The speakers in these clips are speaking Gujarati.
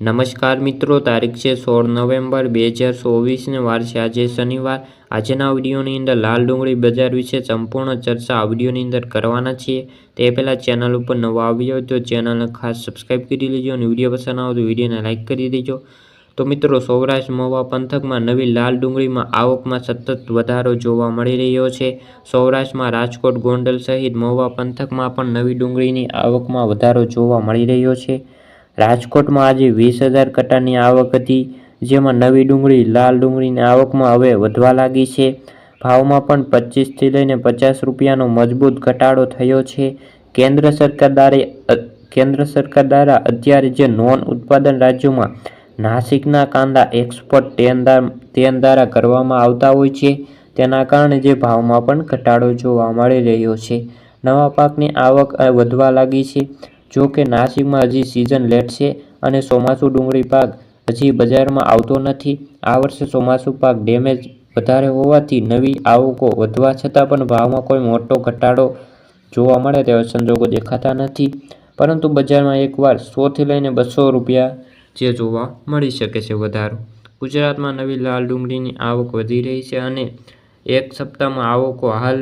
નમસ્કાર મિત્રો, તારીખ છે સોળ નવેમ્બર બે હજાર ચોવીસને વાર છે. આજે શનિવાર. આજના વિડીયોની અંદર લાલ ડુંગળી બજાર વિશે સંપૂર્ણ ચર્ચા આ અંદર કરવાના છીએ. તે પહેલાં ચેનલ ઉપર નવા આવ્યો તો ચેનલને ખાસ સબસ્ક્રાઈબ કરી લેજો અને વીડિયો પસંદ આવે તો વિડીયોને લાઇક કરી દેજો. તો મિત્રો, સૌરાષ્ટ્ર મહુવા પંથકમાં નવી લાલ ડુંગળીમાં આવકમાં સતત વધારો જોવા મળી રહ્યો છે. સૌરાષ્ટ્રમાં રાજકોટ, ગોંડલ સહિત મહુવા પંથકમાં પણ નવી ડુંગળીની આવકમાં વધારો જોવા મળી રહ્યો છે. રાજકોટમાં આજે વીસ હજાર કટાની આવક હતી, જેમાં નવી ડુંગળી, લાલ ડુંગળીની આવકમાં હવે વધવા લાગી છે. ભાવમાં પણ પચીસથી લઈને પચાસ રૂપિયાનો મજબૂત ઘટાડો થયો છે. કેન્દ્ર સરકાર દ્વારા કેન્દ્ર સરકાર દ્વારા અત્યારે જે નોન ઉત્પાદન રાજ્યોમાં નાસિકના કાંદા એક્સપોર્ટ ટેન ટેન દ્વારા કરવામાં આવતા હોય છે, તેના કારણે જે ભાવમાં પણ ઘટાડો જોવા મળી રહ્યો છે. નવા પાકની આવક વધવા લાગી છે. જો કે નાસિકમાં હજી સિઝન લેટ છે અને ચોમાસું ડુંગળી પાક હજી બજારમાં આવતો નથી. આ વર્ષે ચોમાસુ પાક ડેમેજ વધારે હોવાથી નવી આવકો વધવા છતાં પણ ભાવમાં કોઈ મોટો ઘટાડો જોવા મળે તેવા સંજોગો દેખાતા નથી. પરંતુ બજારમાં એકવાર સોથી લઈને બસો રૂપિયા જે જોવા મળી શકે છે વધારો. ગુજરાતમાં નવી લાલ ડુંગળીની આવક વધી રહી છે અને એક સપ્તાહમાં આવકો હાલ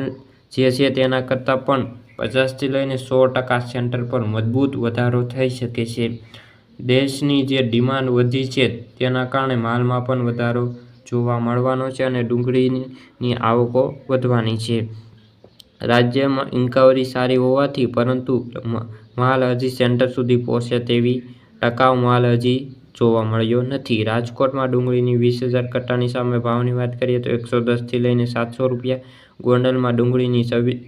જે છે તેના કરતાં પણ પચાસથી લઈને સો ટકા સેન્ટર પર મજબૂત વધારો થઈ શકે છે. દેશની જે ડિમાન્ડ વધી છે તેના કારણે માલમાં પણ વધારો જોવા મળવાનો છે અને ડુંગળીની આવકો વધવાની છે. રાજ્યમાં ઇન્કવરી સારી હોવાથી પરંતુ માલ હજી સેન્ટર સુધી પહોંચે તેવી ટકાઉ માલ હજી જોવા મળ્યો નથી. રાજકોટમાં ડુંગળીની વીસ હજાર કટ્ટાની સામે ભાવની વાત કરીએ તો એકસો દસથી લઈને સાતસો રૂપિયા ગોંડલમાં ડુંગળીની છવ્વીસ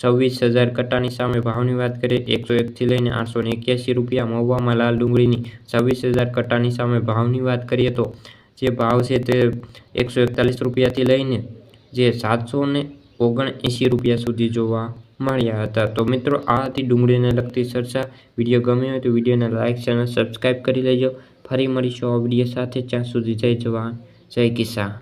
છવ્વીસ હજાર કટ્ટાની સામે ભાવની વાત કરીએ, એકસો એકથી લઈને આઠસો એક્યાસી રૂપિયા મહુવામાં લાલ ડુંગળીની છવ્વીસ હજાર કટ્ટાની સામે ભાવની વાત કરીએ તો જે ભાવ છે તે એકસો એકતાલીસ રૂપિયાથી લઈને જે સાતસો ને ઓગણએંસી રૂપિયા સુધી જોવા મળ્યા હતા. તો મિત્રો, આ હતી ડુંગળીને લગતી ચર્ચા. વીડિયો ગમ્યો હોય તો વિડીયોને લાઇક ચેનલ સબસ્ક્રાઈબ કરી લેજો. ફરી મળીશું આ વીડિયો સાથે. ત્યાં સુધી જય જવાન, જય કિસાન.